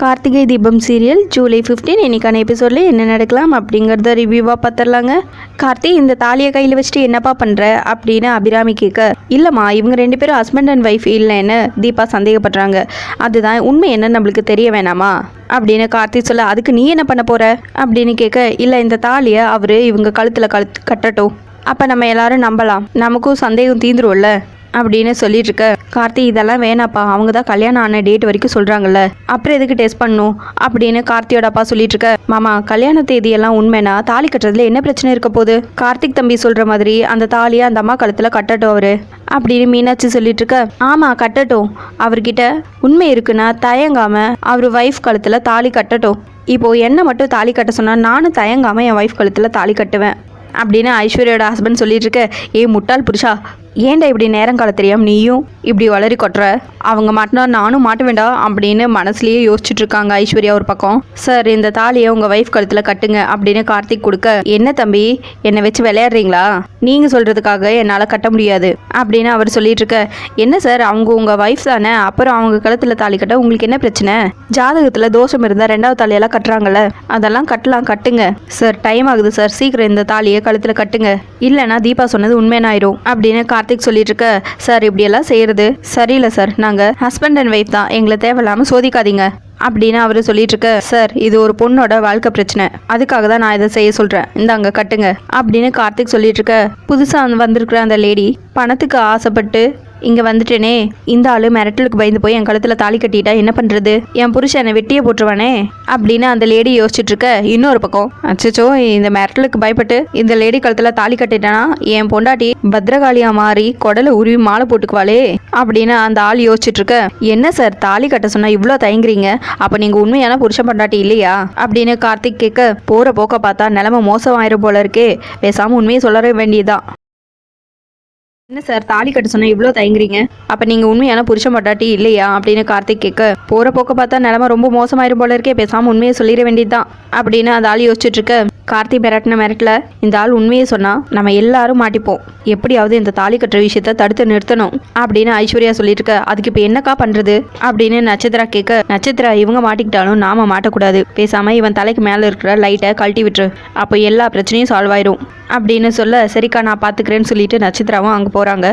Karthigai Deepam serial July 15 இன்னைக்கான எபிசோடில் என்ன நடக்கலாம் அப்படிங்கிறத ரிவ்யூவாக பார்த்துடலாங்க கார்த்தி இந்த தாலியை கையில் வச்சுட்டு என்னப்பா பண்ணுற அப்படின்னு அபிராமி கேட்க இல்லைம்மா இவங்க ரெண்டு பேரும் ஹஸ்பண்ட் அண்ட் ஒய்ஃப் இல்லைன்னு தீபா சந்தேகப்படுறாங்க. அதுதான் உண்மை என்னன்னு நம்மளுக்கு தெரிய வேணாமா? அப்படின்னு கார்த்தி சொல்ல அதுக்கு நீ என்ன பண்ண போற? அப்படின்னு கேட்க இல்லை இந்த தாலியை அவர் இவங்க கழுத்தில் கழுத்து கட்டட்டும். அப்போ நம்ம எல்லாரும் நம்பலாம். நமக்கும் சந்தேகம் தீந்துரும்ல? அப்படின்னு சொல்லிட்டு இருக்க கார்த்தி இதெல்லாம் வேணாப்பா. அவங்க தான் கல்யாணம் ஆன டேட் வரைக்கும் சொல்கிறாங்கல்ல அப்புறம் எதுக்கு டெஸ்ட் பண்ணும்? அப்படின்னு கார்த்தியோட அப்பா சொல்லிட்டு இருக்க மாமா கல்யாண தேதியெல்லாம் உண்மைனா தாலி கட்டுறதுல என்ன பிரச்சனை இருக்க போகுது? கார்த்திக் தம்பி சொல்கிற மாதிரி அந்த தாலியை அந்த அம்மா கழுத்தில் கட்டட்டும் அவரு. அப்படின்னு மீனாட்சி சொல்லிட்டு இருக்க ஆமாம் கட்டட்டும். அவர்கிட்ட உண்மை இருக்குன்னா தயங்காம அவர் ஒய்ஃப் கழுத்தில் தாலி கட்டட்டும். இப்போ என்ன மட்டும் தாலி கட்ட சொன்னால் நானும் தயங்காம என் ஒய்ஃப் கழுத்தில் தாலி கட்டுவேன். அப்படின்னு ஐஸ்வர்யோட ஹஸ்பண்ட் சொல்லிட்டு இருக்க ஏ முட்டாள் புருஷா ஏன்டா இப்படி நேரங்கால தெரியாம நீயும் இப்படி வளரி கொட்டுற? அவங்க மாட்டினா நானும் மாட்ட வேண்டாம் அப்படின்னு மனசுலயே யோசிச்சுட்டு இருக்காங்க ஐஸ்வர்யா ஒரு பக்கம். சார் இந்த தாலியை உங்க ஒய்ஃப் கழுத்துல கட்டுங்க அப்படின்னு கார்த்திக் கொடுக்க என்ன தம்பி என்னை வச்சு விளையாடுறீங்களா? நீங்க சொல்றதுக்காக என்னால கட்ட முடியாது அப்படின்னு அவர் சொல்லிட்டு இருக்க என்ன சார் அவங்க உங்க ஒய்ஃப் தானே? அப்புறம் அவங்க கழுத்துல தாலி கட்ட உங்களுக்கு என்ன பிரச்சனை? ஜாதகத்துல தோஷம் இருந்தா ரெண்டாவது தாலியெல்லாம் கட்டுறாங்கல்ல அதெல்லாம் கட்டலாம் கட்டுங்க. சார் டைம் ஆகுது சார் சீக்கிரம் இந்த தாலியை கழுத்துல கட்டுங்க. இல்லைன்னா தீபா சொன்னது உண்மையாயிரும் அப்படின்னு கார்த்திக் சொல்லிட்டு இருக்க சார் இப்படியெல்லாம் செய்யறது சரியில்லை சார். நாங்கள் ஹஸ்பண்ட் அண்ட் ஒய்ஃப் தான். எங்களை தேவையில்லாமல் சோதிக்காதீங்க. அப்படின்னு அவர் சொல்லிட்டு இருக்க சார் இது ஒரு பொண்ணோட வாழ்க்கை பிரச்சனை. அதுக்காக தான் நான் இதை செய்ய சொல்கிறேன் இந்தாங்க கட்டுங்க. அப்படின்னு கார்த்திக் சொல்லிட்டு இருக்க புதுசாக வந்திருக்கிற அந்த லேடி பணத்துக்கு ஆசைப்பட்டு இங்க வந்துட்டேனே. இந்த ஆளு மிரட்டலுக்கு பயந்து போய் என் கழுத்துல தாலி கட்டிட்டா என்ன பண்றது? என் புருஷன் என்னை வெட்டியே போட்டுருவானே? அப்படின்னு அந்த லேடி யோசிச்சுட்டு இருக்க இன்னொரு பக்கம். அச்சச்சோ இந்த மிரட்டலுக்கு பயப்பட்டு இந்த லேடி கழுத்துல தாலி கட்டிட்டானா? என் பொண்டாட்டி பத்ரகாளியா மாறி குடலை உருவி மாலை போட்டுக்குவாளே? அப்படின்னு அந்த ஆள் யோசிச்சுட்டு இருக்க. என்ன சார் தாலி கட்ட சொன்னா இவ்வளோ தயங்குறீங்க? அப்ப நீங்க உண்மையான புருஷன் பொண்டாட்டி இல்லையா? அப்படின்னு கார்த்திக் கேட்க போற போக்க பார்த்தா நிலைமை மோசமாயிரும் போல இருக்கே. பேசாம உண்மையை சொல்லவே வேண்டியதுதான். என்ன சார் தாலி கட்ட சொன்னா இவ்வளோ தயங்குறீங்க? அப்ப நீங்க உண்மையான புருஷன் பட்டாட்டி இல்லையா? அப்படின்னு கார்த்திக் கேட்க போற போக்க பார்த்தா நிலமை ரொம்ப மோசமாயிரும் போல இருக்கே பேசாம உண்மையை சொல்லிட வேண்டியதுதான் அப்படின்னு அந்த ஆள் யோசிச்சுட்டு இருக்க கார்த்தி மிரட்டின மிரட்டல இந்த ஆள் உண்மையை சொன்னால் நம்ம எல்லாரும் மாட்டிப்போம். எப்படியாவது இந்த தாலி கட்டுற விஷயத்த தடுத்து நிறுத்தணும் அப்படின்னு ஐஸ்வர்யா சொல்லிட்டு இருக்க அதுக்கு இப்போ என்னக்கா பண்ணுறது அப்படின்னு நட்சத்திரா கேட்க நட்சத்திரா இவங்க மாட்டிக்கிட்டாலும் நாம மாட்டக்கூடாது. பேசாமல் இவன் தலைக்கு மேலே இருக்கிற லைட்டை கழட்டி விட்டுரு. அப்போ எல்லா பிரச்சனையும் சால்வ் ஆயிரும். அப்படின்னு சொல்ல சரிக்கா நான் பார்த்துக்கிறேன்னு சொல்லிட்டு நட்சத்திராவும் அங்கே போகிறாங்க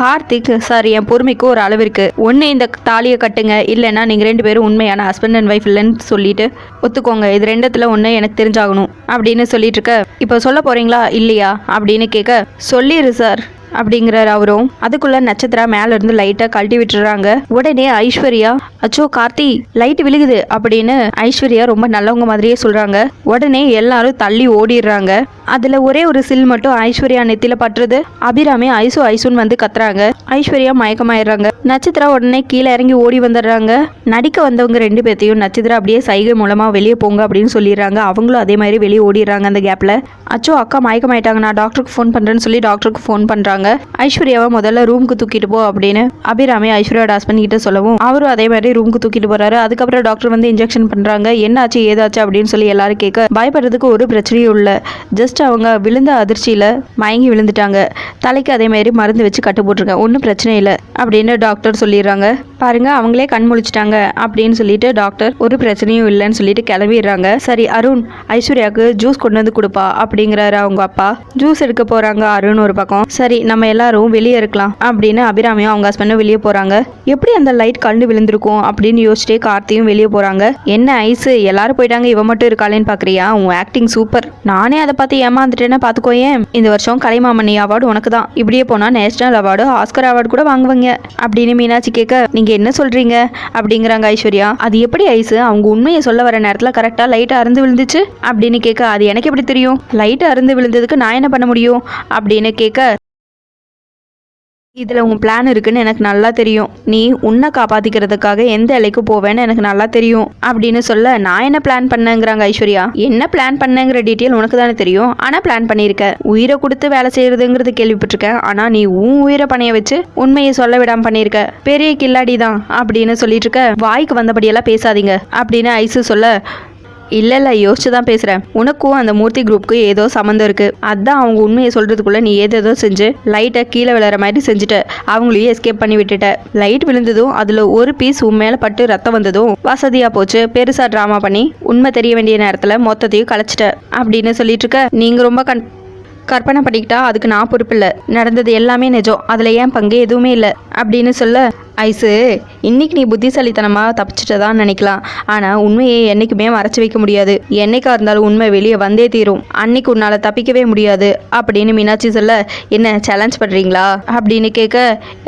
கார்த்திக் சார் என் பொறுமைக்கு ஒரு அளவு இருக்குது ஒன்று இந்த தாலியை கட்டுங்க. இல்லைன்னா நீங்கள் ரெண்டு பேரும் உண்மையான ஹஸ்பண்ட் அண்ட் ஒய்ஃப் இல்லைன்னு சொல்லிட்டு ஒத்துக்கோங்க. இது ரெண்டத்தில் ஒன்று எனக்கு தெரிஞ்சாகணும். அப்படின்னு சொல்லிட்டு இருக்க இப்போ சொல்ல போகிறீங்களா இல்லையா? அப்படின்னு கேட்க சொல்லிடு சார். அப்படிங்கிறார் அவரும் அதுக்குள்ள நட்சத்திரா மேல இருந்து லைட்டா கழட்டி விட்டுறாங்க. உடனே ஐஸ்வர்யா அச்சோ கார்த்தி லைட் விழுகுது அப்படின்னு ஐஸ்வர்யா ரொம்ப நல்லவங்க மாதிரியே சொல்றாங்க. உடனே எல்லாரும் தள்ளி ஓடிடுறாங்க. அதுல ஒரே ஒரு சில் மட்டும் ஐஸ்வர்யா நெத்தில பட்டுறது அபிராமி ஐசு ஐசுன்னு வந்து கத்துறாங்க. ஐஸ்வர்யா மயக்கமாயிடுறாங்க. நட்சத்திரா உடனே கீழே இறங்கி ஓடி வந்துடுறாங்க. நடிக்க வந்தவங்க ரெண்டு பேர்த்தையும் நட்சத்திரா அப்படியே சைகை மூலமா வெளியே போங்க அப்படின்னு சொல்லிடுறாங்க. அவங்களும் அதே மாதிரி வெளியே ஓடிடுறாங்க அந்த கேப்ல அச்சோ அக்கா மயக்கமாயிட்டாங்க நான் டாக்டருக்கு ஃபோன் பண்றேன்னு சொல்லி டாக்டருக்கு ஃபோன் பண்றாங்க. ஐஸ்வர்யாவை முதல்ல ரூமுக்கு தூக்கிட்டு போ அப்படின்னு அபிராமி ஐஸ்வர்யாவோட ஹஸ்பண்ட் கிட்ட சொல்லவும் அவரும் அதே மாதிரி ரூமுக்கு தூக்கிட்டு போறாரு. அதுக்கப்புறம் டாக்டர் வந்து இன்ஜெக்ஷன் பண்றாங்க. என்னாச்சு ஏதாச்சு அப்படின்னு சொல்லி எல்லாரும் கேட்க பயப்படுறதுக்கு ஒரு பிரச்சனையும் இல்லை. ஜஸ்ட் அவங்க விழுந்த அதிர்ச்சியில மயங்கி விழுந்துட்டாங்க. தலைக்கு அதே மாதிரி மருந்து வச்சு கட்டு போட்டிருக்கேன். ஒன்றும் பிரச்சனை இல்லை அப்படின்னு டாக்டர் சொல்லிடுறாங்க. பாருங்க அவங்களே கண் முழிச்சிட்டாங்க அப்படின்னு சொல்லிட்டு டாக்டர் ஒரு பிரச்சனையும் இல்லைன்னு சொல்லிட்டு கிளம்பிடுறாங்க. சரி அருண் ஐஸ்வர்யாவுக்கு ஜூஸ் கொண்டு வந்து கொடுப்பா அப்படிங்கிறாரு அவங்க அப்பா. ஜூஸ் எடுக்க போறாங்க அருண் ஒரு பக்கம். சரி நம்ம எல்லாரும் வெளியே இருக்கலாம் அப்படின்னு அபிராமியும் அவங்க ஹஸ்பண்டும் வெளியே போறாங்க. எப்படி அந்த லைட் கண்டு விழுந்திருக்கும் அப்படின்னு யோசிச்சுட்டே கார்த்தியும் வெளியே போறாங்க. என்ன ஐஸ் எல்லாரும் போயிட்டாங்க இவ மட்டும் இருக்காளேன்னு பாக்குறியா? உன் ஆக்டிங் சூப்பர் நானே அதை பார்த்து ஏமாந்துட்டேன்னா பாத்துக்கோயேன் இந்த வருஷம் கலைமாமணி அவார்டு உனக்கு தான் இப்படியே போனா நேஷனல் அவார்டு ஆஸ்கர் அவார்டு கூட வாங்குவாங்க. அப்படின்னு மீனாட்சி கேட்க நீங்க என்ன சொல்றீங்க? அப்படிங்கிறாங்க ஐஸ்வர்யா. அது எப்படி ஐஸ் அவங்க உண்மையை சொல்ல வர நேரத்துல கரெக்டா லைட் அருந்து விழுந்துச்சு? அப்படின்னு கேட்க அது எனக்கு எப்படி தெரியும்? லைட் அருந்து விழுந்ததுக்கு நான் என்ன பண்ண முடியும்? அப்படின்னு கேட்க இதில் உன் பிளான் இருக்குன்னு எனக்கு நல்லா தெரியும். நீ உன்னை காப்பாற்றிக்கிறதுக்காக எந்த இலைக்கு போவேன்னு எனக்கு நல்லா தெரியும். அப்படின்னு சொல்ல நான் என்ன பிளான் பண்ணேங்கிறாங்க ஐஸ்வர்யா? என்ன பிளான் பண்ணேங்கிற டீட்டெயில் உனக்கு தானே தெரியும். ஆனால் பிளான் பண்ணியிருக்க. உயிரை கொடுத்து வேலை செய்யறதுங்கிறது கேள்விப்பட்டிருக்கேன். ஆனால் நீ உன் உயிரை பணைய வச்சு உண்மையை சொல்ல விடாமல் பண்ணியிருக்க. பெரிய கில்லாடி தான் அப்படின்னு சொல்லிட்டு இருக்க. வாய்க்கு வந்தபடியெல்லாம் பேசாதீங்க அப்படின்னு ஐசு சொல்ல இல்ல இல்ல யோசிச்சு தான் பேசுறேன். உனக்கும் அந்த மூர்த்தி குரூப்புக்கு ஏதோ சம்மந்தம் இருக்கு. அதான் அவங்க உண்மையை சொல்றதுக்குள்ள நீ ஏதேதோ செஞ்சு லைட்டை கீழே விழுற மாதிரி செஞ்சுட்ட. அவங்களையும் எஸ்கேப் பண்ணி விட்டுட்ட. லைட் விழுந்ததும் அதுல ஒரு பீஸ் உன் மேலே பட்டு ரத்தம் வந்ததும் வசதியா போச்சு. பெருசா டிராமா பண்ணி உண்மை தெரிய வேண்டிய நேரத்துல மொத்தத்தையும் கலைச்சிட்ட. அப்படின்னு சொல்லிட்டு இருக்க. நீங்க ரொம்ப கண் கற்பனை பண்ணிக்கிட்டா அதுக்கு நான் பொறுப்பில்லை நடந்தது எல்லாமே நிஜம். அதில் ஏன் பங்கு எதுவுமே இல்லை. அப்படின்னு சொல்ல ஐஸு இன்னைக்கு நீ புத்திசாலித்தனமாக தப்பிச்சிட்டதான்னு நினைக்கலாம். ஆனால் உண்மையை என்றைக்குமே மறைச்சி வைக்க முடியாது. என்னைக்கா இருந்தாலும் உண்மை வெளியே வந்தே தீரும். அன்னைக்கு உன்னால் தப்பிக்கவே முடியாது. அப்படின்னு மீனாட்சி சொல்ல என்ன சேலஞ்ச் பண்ணுறீங்களா அப்படின்னு கேட்க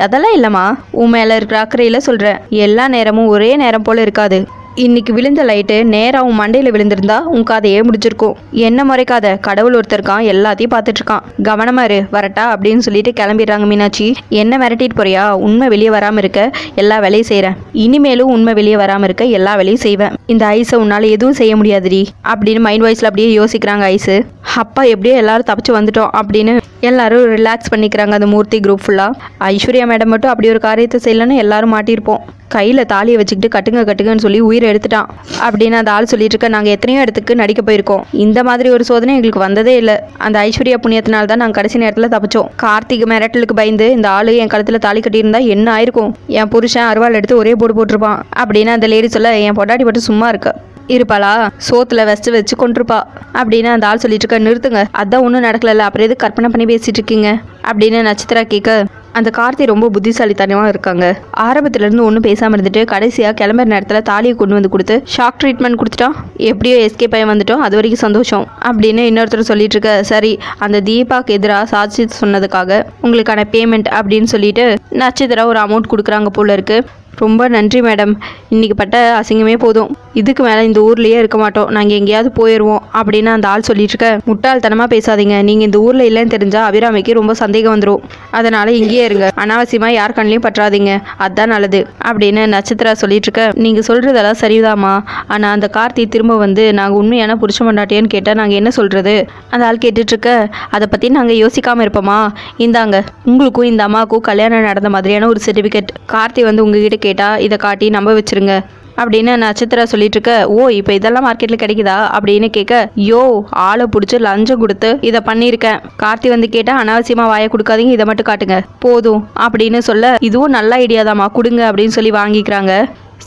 அதெல்லாம் இல்லைம்மா. உன் மேலே இருக்கிற அக்கறையில் சொல்கிறேன் எல்லா நேரமும் ஒரே நேரம் போல் இருக்காது. இன்னைக்கு விழுந்த லைட்டு நேராக உன் மண்டையில் விழுந்திருந்தா உன் கதையே முடிச்சிருக்கும் என்ன முறைக்காத கடவுள் ஒருத்தர் இருக்கான் எல்லாத்தையும் பார்த்துட்டு இருக்கான். கவனமா இரு வரட்டா அப்படின்னு சொல்லிட்டு கிளம்பிடுறாங்க மீனாட்சி. என்ன மிரட்டிட்டு போறியா? உண்மை வெளியே வராமல் இருக்க எல்லா வேலையும் செய்கிறேன் இனிமேலும் உண்மை வெளியே வராமல் இருக்க எல்லா வேலையும் செய்வேன். இந்த ஐஸை உன்னால் எதுவும் செய்ய முடியாதுடி அப்படின்னு மைண்ட் வாய்ஸில் அப்படியே யோசிக்கிறாங்க ஐஸு. அப்பா எப்படியோ எல்லாரும் தப்பிச்சு வந்துட்டோம் அப்படின்னு எல்லாரும் ரிலாக்ஸ் பண்ணிக்கிறாங்க அந்த மூர்த்தி குரூப் ஃபுல்லாக ஐஸ்வர்யா மேடம் மட்டும் அப்படி ஒரு காரியத்தை செய்யலன்னு எல்லாரும் மாட்டியிருப்போம். கையில் தாலியை வச்சுக்கிட்டு கட்டுங்க கட்டுங்கன்னு சொல்லி உயிரை எடுத்துட்டான். அப்படின்னு அந்த ஆள் சொல்லிட்டு இருக்க நாங்கள் எத்தனையோ இடத்துக்கு நடிக்க போயிருக்கோம். இந்த மாதிரி ஒரு சோதனை எங்களுக்கு வந்ததே இல்லை. அந்த ஐஸ்வர்யா புண்ணியத்தினால தான் நாங்கள் கடைசி நேரத்தில் தப்பிச்சோம். கார்த்திக் மிரட்டலுக்கு பயந்து இந்த ஆள் என் கழுத்தில் தாலி கட்டியிருந்தா என்ன ஆயிருக்கும்? என் புருஷன் அருவாள் எடுத்து ஒரே போடு போட்டிருப்பான். அப்படின்னு அந்த லேடி சொல்ல என் பொண்டாட்டி பட்டு சும்மா இருக்க? இருப்பாளா? சோத்துல வெஸ்ட் வச்சு கொண்டிருப்பா. அப்படின்னு அந்த ஆள் சொல்லிட்டு இருக்க நிறுத்துங்க. அதான் ஒன்றும் நடக்கல அப்புறம் எது கற்பனை பண்ணி பேசிட்டு இருக்கீங்க? அப்படின்னு நட்சத்திரா கேட்க அந்த கார்த்தி ரொம்ப புத்திசாலித்தனமாக இருக்காங்க. ஆரம்பத்துலேருந்து ஒன்றும் பேசாமல் இருந்துட்டு கடைசியாக கிளம்புற நேரத்தில் தாலியை கொண்டு வந்து கொடுத்து ஷாக் ட்ரீட்மெண்ட் கொடுத்துட்டோம் எப்படியோ எஸ்கேப் ஆகி வந்துட்டோம் அது வரைக்கும் சந்தோஷம். அப்படின்னு இன்னொருத்தர் சொல்லிட்டு இருக்க சரி அந்த தீபாக்கு எதிராக சாட்சி சொன்னதுக்காக உங்களுக்கான பேமெண்ட் அப்படின்னு சொல்லிட்டு நட்சத்திரம் ஒரு அமௌண்ட் கொடுக்குறாங்க போல இருக்கு. ரொம்ப நன்றி மேடம். இன்றைக்கி பட்ட அசிங்கமே போதும். இதுக்கு மேலே இந்த ஊர்லேயே இருக்க மாட்டோம். நாங்கள் எங்கேயாவது போயிடுவோம் அப்படின்னு அந்த ஆள் சொல்லிட்டுருக்க. முட்டாள்தனமாக பேசாதீங்க. நீங்கள் இந்த ஊரில் இல்லைன்னு தெரிஞ்சால் அபிராமிக்கு ரொம்ப சந்தேகம் வந்துடும் அதனால் இங்கேயே இருங்க. அனாவசியமாக யார் கண்ணிலையும் பற்றாதீங்க. அதுதான் நல்லது அப்படின்னு நட்சத்திரா சொல்லிட்டுருக்க. நீங்கள் சொல்கிறதெல்லாம் சரிதாம்மா. ஆனால் அந்த கார்த்தி திரும்ப வந்து நாங்கள் உண்மையான புருஷ மண்டாட்டியான்னு கேட்டால் நாங்கள் என்ன சொல்கிறது அந்த ஆள் கேட்டுட்ருக்க அதை பற்றி நாங்கள் யோசிக்காமல் இருப்போமா? இந்தாங்க உங்களுக்கும் இந்த அம்மாவுக்கும் கல்யாணம் நடந்த மாதிரியான ஒரு சர்டிஃபிகேட் கார்த்தி வந்து உங்ககிட்ட கேட்டால் இதை காட்டி நம்ப வச்சிருங்க. அப்படின்னு நட்சத்திரா சொல்லிட்டு இருக்க ஓ இப்போ இதெல்லாம் மார்க்கெட்டில் கிடைக்குதா? அப்படின்னு கேட்க யோ ஆளை பிடிச்சி லஞ்சம் கொடுத்து இதை பண்ணியிருக்கேன். கார்த்தி வந்து கேட்டால் அனாவசியமாக வாயை கொடுக்காதீங்க இதை மட்டும் காட்டுங்க. போதும் அப்படின்னு சொல்ல இதுவும் நல்ல ஐடியாதாம்மா கொடுங்க அப்படின்னு சொல்லி வாங்கிக்கிறாங்க.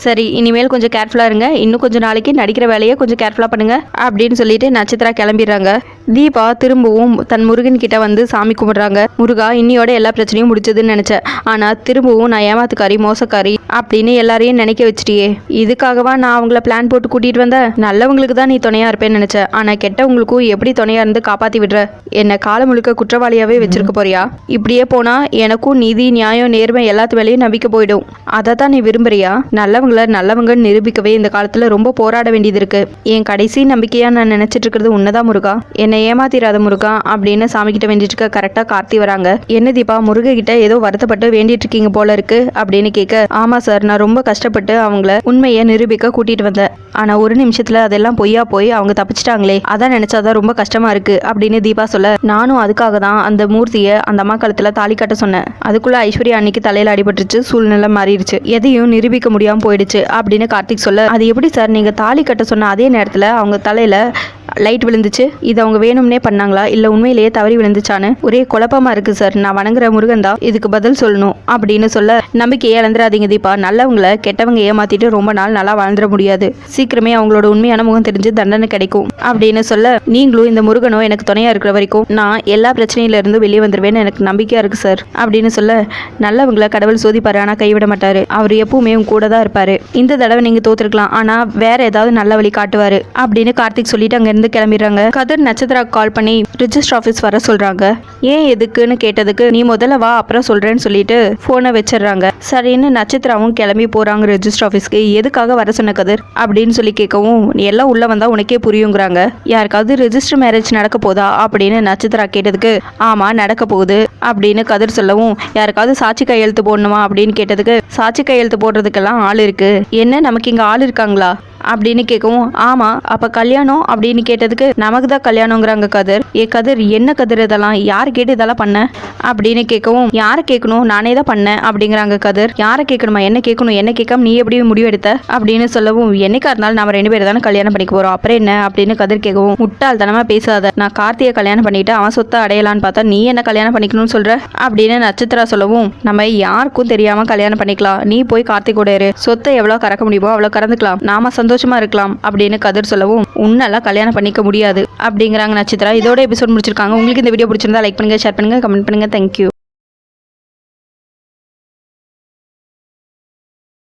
சரி இனிமேல் கொஞ்சம் கேர்ஃபுல்லாக இருங்க இன்னும் கொஞ்சம் நாளைக்கு நடிக்கிற வேலையை கொஞ்சம் கேர்ஃபுல்லாக பண்ணுங்க அப்படின்னு சொல்லிட்டு நட்சத்திரா கிளம்பிடுறாங்க. தீபா திரும்பவும் தன் முருகன் கிட்ட வந்து சாமி கும்பிடுறாங்க. முருகா இன்னியோட எல்லா பிரச்சனையும் முடிச்சதுன்னு நினச்சேன். ஆனால் திரும்பவும் நான் ஏமாத்துக்காரி மோசக்காரி அப்படின்னு எல்லாரையும் நினைக்க வச்சிட்டியே. இதுக்காகவா நான் அவங்கள பிளான் போட்டு கூட்டிகிட்டு வந்தேன் நல்லவங்களுக்கு தான் நீ துணையாக இருப்பேன்னு நினச்சேன் ஆனால் கெட்டவங்களுக்கும் எப்படி துணையாக இருந்து காப்பாற்றி விடுற? என்னை காலம் முழுக்க குற்றவாளியாகவே வச்சிருக்க போறியா? இப்படியே போனால் எனக்கும் நீதி நியாயம் நேர்மை எல்லாத்து மேலேயும் நம்பிக்கை போயிடும். அதை தான் நீ விரும்புறியா? நல்லவங்கள நல்லவங்கன்னு நிரூபிக்கவே இந்த காலத்தில் ரொம்ப போராட வேண்டியது இருக்கு. என் கடைசி நம்பிக்கையாக நான் நினைச்சிட்டு இருக்கிறது உன்னதான் முருகா? என்னை ஏமாத்திராத முருகா? அப்படின்னு சாமி கிட்ட வேண்டிட்டு இருக்க கரெக்டாக கார்த்தி வராங்க. என்ன தீபா முருக கிட்ட ஏதோ வருத்தப்பட்டு வேண்டிட்டு இருக்கீங்க போல இருக்கு அப்படின்னு கேட்க ஆமா சார். நான் ரொம்ப கஷ்டப்பட்டு அவங்கள உண்மையை நிரூபிக்க கூட்டிட்டு வந்தேன். ஆனா ஒரு நிமிஷத்துல அதெல்லாம் பொய்யா போய் அவங்க தப்பிச்சிட்டாங்களே. அதான் நினைச்சாதான் ரொம்ப கஷ்டமா இருக்கு அப்படின்னு தீபா சொல்ல நானும் அதுக்காக தான் அந்த மூர்த்தியை அந்த அம்மா கழுத்துல தாலி கட்ட சொன்னேன். அதுக்குள்ள ஐஸ்வர்யா அன்னைக்கு தலையில அடிபட்டுருச்சு சூழ்நிலை மாறிடுச்சு. எதையும் நிரூபிக்க முடியாம போயிடுச்சு அப்படின்னு கார்த்திக் சொல்ல அது எப்படி சார்? நீங்க தாலி கட்ட சொன்ன அதே நேரத்துல அவங்க தலையில லைட் விழுந்துச்சு. இது அவங்க வேணும்னே பண்ணாங்களா? இல்லை உண்மையிலேயே தவறி விழுந்துச்சான்னு? ஒரே குழப்பமா இருக்கு சார் நான் வணங்குற முருகன் தான் இதுக்கு பதில் சொல்லணும் அப்படின்னு சொல்ல நம்பிக்கையை இழந்துடாதீங்க தீபா. நல்லவங்கள கெட்டவங்க ஏமாத்திட்டு ரொம்ப நாள் நல்லா வாழ்ந்துட முடியாது. சீக்கிரமே அவங்களோட உண்மையான முகம் தெரிஞ்சு தண்டனை கிடைக்கும் அப்படின்னு சொல்ல நீங்களும் இந்த முருகனோ எனக்கு துணையா இருக்கிற வரைக்கும் நான் எல்லா பிரச்சனையில இருந்து வெளியே வந்துருவேன்னு எனக்கு நம்பிக்கையா இருக்கு சார் அப்படின்னு சொல்ல நல்லவங்கள கடவுள் சோதிப்பாரு ஆனா கைவிட மாட்டாரு. அவர் எப்பவுமே உங்க கூட தான் இருப்பாரு. இந்த தடவை நீங்க தோத்துருக்கலாம் ஆனா வேற ஏதாவது நல்ல வழி காட்டுவாரு அப்படின்னு கார்த்திக் சொல்லிட்டு அங்க இருந்து கிளம்பிடுறாங்க. கதிர் நட்சத்திரா கால் பண்ணி ரிஜிஸ்டர் ஆஃபீஸ் வர சொல்றாங்க. ஏன் எதுக்குன்னு கேட்டதுக்கு நீ முதல்ல வா அப்புறம் சொல்றேன்னு சொல்லிட்டு போனை வச்சிடுறாங்க. சரின்னு நட்சத்திராவும் கிளம்பி போறாங்க ரிஜிஸ்டர் ஆஃபீஸ்க்கு எதுக்காக வர சொன்ன கதிர்? அப்படின்னு சொல்லி கேட்கவும் நீ எல்லாம் உள்ள வந்தா உனக்கே புரியுங்கிறாங்க. யாருக்காவது ரிஜிஸ்டர் மேரேஜ் நடக்க போதா? அப்படின்னு நட்சத்திரா கேட்டதுக்கு ஆமா நடக்க போகுது. அப்படின்னு கதிர் சொல்லவும் யாருக்காவது சாட்சி கையெழுத்து போடணுமா? அப்படின்னு கேட்டதுக்கு சாட்சி கையெழுத்து போடுறதுக்கெல்லாம் ஆள் இருக்கு. என்ன நமக்கு இங்க ஆள் இருக்காங்களா? அப்படின்னு கேட்கவும் ஆமா அப்ப கல்யாணம்? அப்படின்னு கேட்டதுக்கு நமக்கு தான் கல்யாணங்கிறாங்க கதிர். ஏ கதிர் என்ன கதிர் இதெல்லாம்? யார் கேட்டு இதெல்லாம் பண்ண? அப்படின்னு கேட்கவும் யாரை கேட்கணும்? நானே தான் பண்ணேன் அப்படிங்கிறாங்க கதிர். யாரை கேட்கணுமா? என்ன கேட்கணும்? என்ன கேட்காம நீ எப்படி முடிவு எடுத்த? அப்படின்னு சொல்லவும் என்னைக்கா இருந்தாலும் நம்ம ரெண்டு பேரும் தானே கல்யாணம் பண்ணிக்க போறோம். அப்புறம் என்ன? அப்படின்னு கதிர் கேட்கவும் முட்டாள்தனமா பேசாத. நான் கார்த்தியை கல்யாணம் பண்ணிட்டு அவன் சொத்தை அடையலான்னு பார்த்தா நீ என்ன கல்யாணம் பண்ணிக்கணும்னு சொல்ற? அப்படின்னு நட்சத்திரா சொல்லவும் நம்ம யாருக்கும் தெரியாம கல்யாணம் பண்ணிக்கலாம். நீ போய் கார்த்திக் கூட இரு. சொத்தை எவ்வளோ கறக்க முடியுமோ அவ்வளோ கறந்துக்கலாம். நாம சந்தோஷம் இருக்கலாம் அப்படின்னு கதிர் சொல்லவும் உன்னெல்லாம் கல்யாணம் பண்ணிக்க முடியாது அப்படிங்கிறாங்க நட்சத்திரா. இதோட எபிசோட் முடிச்சிருக்காங்க. உங்களுக்கு இந்த வீடியோ பிடிச்சிருந்தா லைக் பண்ணுங்க ஷேர் பண்ணுங்க கமெண்ட் பண்ணுங்க. தேங்க்யூ